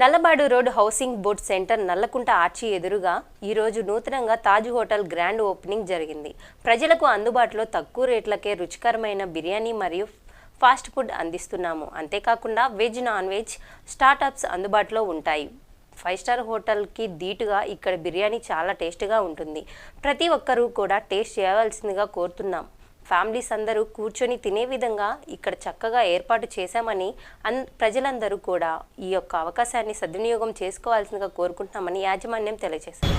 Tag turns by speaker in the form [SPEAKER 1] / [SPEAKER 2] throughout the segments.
[SPEAKER 1] Nallapadu road housing board centre Nallakunta arch ఎదురుగా ఈరోజు నూతనంగా తాజ్ హోటల్ గ్రాండ్ ఓపెనింగ్ జరిగింది. ప్రజలకు అందుబాటులో తక్కువ రేట్లకే రుచికరమైన బిర్యానీ మరియు ఫాస్ట్ ఫుడ్ అందిస్తున్నాము. అంతేకాకుండా వెజ్ నాన్ వెజ్ స్టార్టప్స్ అందుబాటులో ఉంటాయి. ఫైవ్ స్టార్ హోటల్కి ధీటుగా ఇక్కడ బిర్యానీ చాలా టేస్ట్గా ఉంటుంది. ప్రతి ఒక్కరూ కూడా టేస్ట్ చేయవలసిందిగా కోరుతున్నాం. ఫ్యామిలీస్ అందరూ కూర్చొని తినే విధంగా ఇక్కడ చక్కగా ఏర్పాటు చేశామని అన్ ప్రజలందరూ కూడా ఈ యొక్క అవకాశాన్ని సద్వినియోగం చేసుకోవాల్సిందిగా కోరుకుంటున్నామని యాజమాన్యం తెలియజేశారు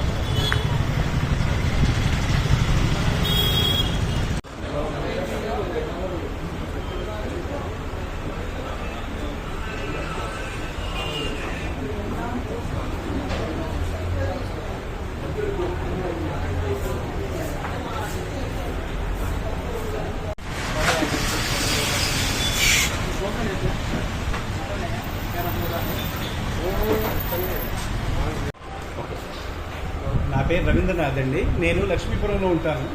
[SPEAKER 2] నా పేరు రవీంద్రనాథ్ అండి. నేను లక్ష్మీపురంలో ఉంటాను.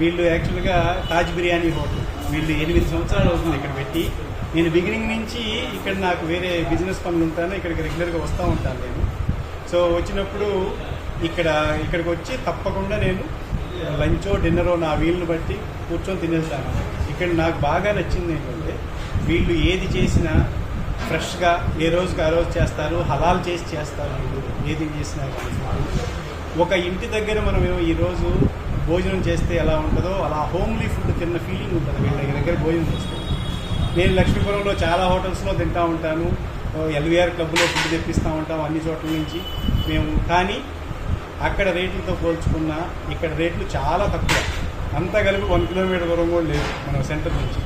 [SPEAKER 2] వీళ్ళు యాక్చువల్గా తాజ్ బిర్యానీ హోటల్. వీళ్ళు ఎనిమిది సంవత్సరాలు అవుతుంది ఇక్కడ పెట్టి. నేను బిగినింగ్ నుంచి ఇక్కడ నాకు వేరే బిజినెస్ పనులు ఉంటాను. ఇక్కడికి రెగ్యులర్గా వస్తూ ఉంటాను నేను. సో వచ్చినప్పుడు ఇక్కడ ఇక్కడికి వచ్చి తప్పకుండా నేను లంచో డిన్నరో నా వీళ్ళని బట్టి కూర్చొని తినేస్తాను. ఇక్కడ నాకు బాగా నచ్చింది ఏంటంటే వీళ్ళు ఏది చేసినా ఫ్రెష్గా ఏ రోజుకి ఆ రోజు చేస్తారు హలాల్ చేసి చేస్తారు వీళ్ళు. ఏది చేసినా కానీ. ఒక ఇంటి దగ్గర మనం ఏమో ఈరోజు భోజనం చేస్తే ఎలా ఉంటుందో అలా హోమ్లీ ఫుడ్ తిన్న ఫీలింగ్ ఉంటుంది వీళ్ళ దగ్గర భోజనం చేస్తే. నేను లక్ష్మీపురంలో చాలా హోటల్స్లో తింటా ఉంటాను. ఎల్వీఆర్ క్లబ్లో ఫుడ్ తెప్పిస్తూ ఉంటాం అన్ని చోట్ల నుంచి. మేము కానీ అక్కడ రేట్లతో పోల్చుకున్న ఇక్కడ రేట్లు చాలా తక్కువ. అంతా కలిపి వన్ కిలోమీటర్ దూరం కూడా లేదు మన సెంటర్ నుంచి.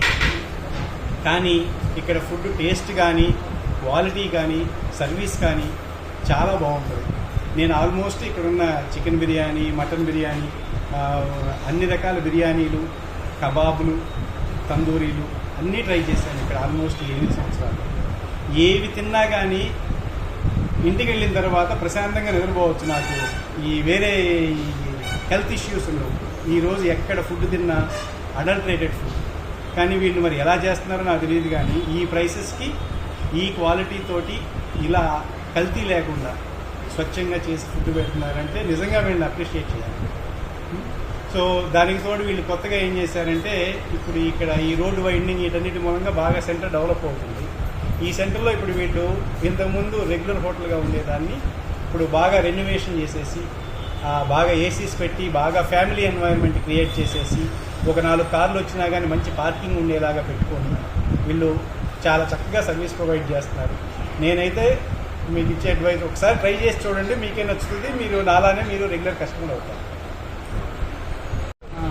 [SPEAKER 2] కానీ ఇక్కడ ఫుడ్ టేస్ట్ కానీ క్వాలిటీ కానీ సర్వీస్ కానీ చాలా బాగుంటుంది. నేను ఆల్మోస్ట్ ఇక్కడ ఉన్న చికెన్ బిర్యానీ మటన్ బిర్యానీ అన్ని రకాల బిర్యానీలు కబాబులు తందూరీలు అన్నీ ట్రై చేశాను ఇక్కడ ఆల్మోస్ట్ ఎనిమిది సంవత్సరాలు. ఏవి తిన్నా కానీ ఇంటికి వెళ్ళిన తర్వాత ప్రశాంతంగా నిద్రపోవచ్చు నాకు. ఈ వేరే హెల్త్ ఇష్యూస్ ఉండవు. ఈరోజు ఎక్కడ ఫుడ్ తిన్నా అడల్ట్రేటెడ్ ఫుడ్. కానీ వీళ్ళు మరి ఎలా చేస్తున్నారో నాకు తెలియదు కానీ ఈ ప్రైసెస్కి ఈ క్వాలిటీ తోటి ఇలా కల్తీ లేకుండా స్వచ్ఛంగా చేసి ఫుడ్ పెడుతున్నారంటే నిజంగా వీళ్ళని అప్రిషియేట్ చేయాలి. సో దానికి తోడు వీళ్ళు కొత్తగా ఏం చేశారంటే ఇప్పుడు ఇక్కడ ఈ రోడ్డు వైండింగ్ వీటన్నిటి మూలంగా బాగా సెంటర్ డెవలప్ అవుతుంది. ఈ సెంటర్లో ఇప్పుడు వీళ్ళు ఇంతకుముందు రెగ్యులర్ హోటల్గా ఉండేదాన్ని ఇప్పుడు బాగా రెన్యువేషన్ చేసేసి బాగా ఏసీస్ పెట్టి బాగా ఫ్యామిలీ ఎన్వైర్న్మెంట్ క్రియేట్ చేసేసి ఒక నాలుగు కార్లు వచ్చినా కానీ మంచి పార్కింగ్ ఉండేలాగా పెట్టుకొని వీళ్ళు చాలా చక్కగా సర్వీస్ ప్రొవైడ్ చేస్తున్నారు. నేనైతే మీకు ఇచ్చే అడ్వైస్ ఒకసారి ట్రై చేసి చూడండి మీకే నచ్చుతుంది. మీరు నాలానే మీరు రెగ్యులర్ కస్టమర్ అవుతారు.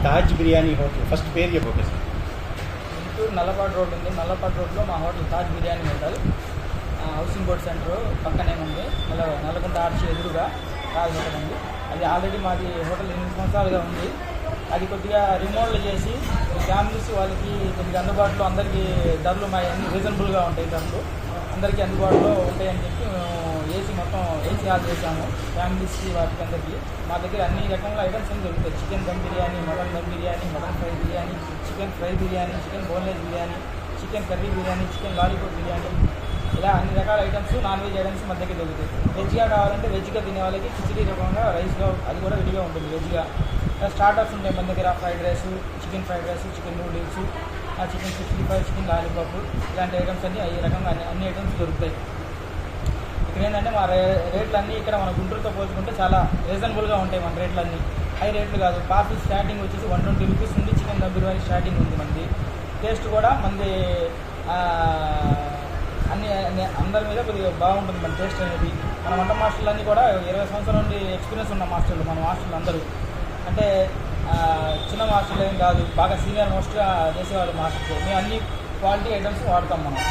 [SPEAKER 2] తాజ్ బిర్యానీ హోటల్ ఫస్ట్ పేరు చెప్పండి సార్
[SPEAKER 3] గుంటూరు నల్లపాడు రోడ్ ఉంది. నల్లపాడు రోడ్లో మా హోటల్ తాజ్ బిర్యానీ హోటల్ ఆ, హౌసింగ్ బోర్డ్ సెంటర్ పక్కనే ఉంది. నల్ల నల్లకుంట ఆర్చి ఎదురుగా తాజ్ హోటల్ ఉంది. అది ఆల్రెడీ మాది హోటల్ ఎనిమిది సంవత్సరాలుగా ఉంది. అది కొద్దిగా రిమోడల్ చేసి ఫ్యామిలీస్ వాళ్ళకి కొద్దిగా అందుబాటులో అందరికీ ధరలు మా అన్ని రీజనబుల్గా ఉంటాయి ధరలు. అందరికీ అందుబాటులో ఉంటాయని చెప్పి మేము ఏసీ మొత్తం ఏసీ ఆర్డర్ చేసాము ఫ్యామిలీస్కి వాటికి అందరికీ మా దగ్గర అన్ని రకముల ఐటమ్స్ అన్ని దొరుకుతాయి. Chicken dum biryani mutton dum biryani mutton fry biryani chicken fry biryani chicken boneless biryani chicken curry biryani chicken lollipop biryani. ఇలా అన్ని రకాల ఐటమ్స్ నాన్ వెజ్ ఐటమ్స్ మన దగ్గర దొరుకుతాయి. వెజ్గా కావాలంటే వెజ్గా తినే వాళ్ళకి కిచిడీ రకంగా రైస్గా అది కూడా విడిగా ఉంటుంది వెజ్గా స్టార్టర్స్ ఉంటాయి మన దగ్గర. Fried rice chicken fried rice chicken noodles ఆ chicken sixty five chicken lollipop ఇలాంటి ఐటమ్స్ అన్ని ఈ రకంగా అన్ని అన్ని ఐటమ్స్ దొరుకుతాయి. ఇక్కడ ఏంటంటే మా రే రేట్లన్నీ ఇక్కడ మన గుంటూరుతో పోల్చుకుంటే చాలా రీజనబుల్గా ఉంటాయి మన రేట్లన్నీ. హై రేట్లు కాదు పాపి స్టార్టింగ్ వచ్చేసి వన్ ట్వంటీ రూపీస్ ఉంది చికెన్ దమ్ బిర్యానీ స్టార్టింగ్ ఉంది మనది. టేస్ట్ కూడా మనది అన్ని అందరి మీద కొద్దిగా బాగుంటుంది మన టేస్ట్ అనేది. మన వంట మాస్టర్లు అన్నీ కూడా ఇరవై సంవత్సరాల నుండి ఎక్స్పీరియన్స్ ఉన్న మాస్టర్లు మన మాస్టర్లు అందరూ. అంటే చిన్న మాస్టర్లు ఏం కాదు. బాగా సీనియర్ మోస్ట్గా చేసేవాళ్ళు మాస్టర్స్ మేము అన్ని క్వాలిటీ ఐటమ్స్ వాడతాం మనం.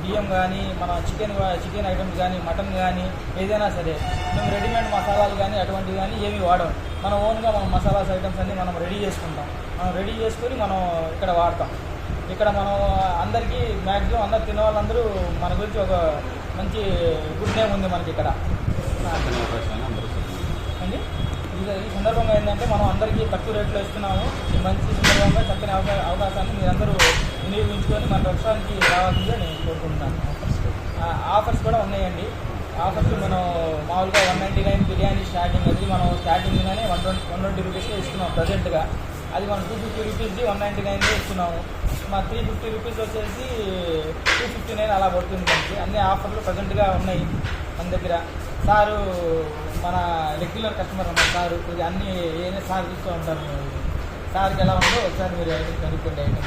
[SPEAKER 3] బియ్యం కానీ మన చికెన్ చికెన్ ఐటమ్స్ కానీ మటన్ కానీ ఏదైనా సరే మేము రెడీమేడ్ మసాలాలు కానీ అటువంటివి కానీ ఏమి వాడం మన ఓన్గా మనం మసాలాస్ ఐటమ్స్ అన్ని మనం రెడీ చేసుకుంటాం. మనం రెడీ చేసుకొని మనం ఇక్కడ వాడతాం. ఇక్కడ మనం అందరికీ మ్యాక్సిమం అందరు తినే వాళ్ళందరూ మన గురించి ఒక మంచి గుడ్ నేమ్ ఉంది మనకి ఇక్కడ. అండి ఈ సందర్భంగా ఏంటంటే మనం అందరికీ తక్కువ రేట్లో ఇస్తున్నాము. ఈ మంచి సందర్భంగా చక్కని అవకా అవకాశాన్ని మీరందరూ వినియోగించుకొని మన రెస్టారెంట్కి రావాల్సిందిగా నేను కోరుకుంటున్నాను. ఆఫర్స్ కూడా ఉన్నాయండి. ఆఫర్స్ మనం మామూలుగా one ninety nine biryani starting అది మనం స్టార్టింగ్గానే వన్ ట్వంటీ వన్ ట్వంటీ రూపీస్కే ఇస్తున్నాం ప్రజెంట్గా అది మనం టూ ఫిఫ్టీ రూపీస్ది వన్ నైంటీ నైన్దే ఇస్తున్నాము. మా త్రీ ఫిఫ్టీ రూపీస్ వచ్చేసి టూ ఫిఫ్టీ నైన్ అలా పడుతుంది మనకి. అన్ని ఆఫర్లు ప్రజెంట్గా ఉన్నాయి మన దగ్గర. సారు మన రెగ్యులర్ కస్టమర్ అన్న సారు. కొద్దిగా అన్నీ ఏమైనా సార్ చూస్తూ ఉంటారు సార్కి ఎలా ఉందో ఒకసారి మీరు ఐటమ్ కనుక్కోండి ఐటమ్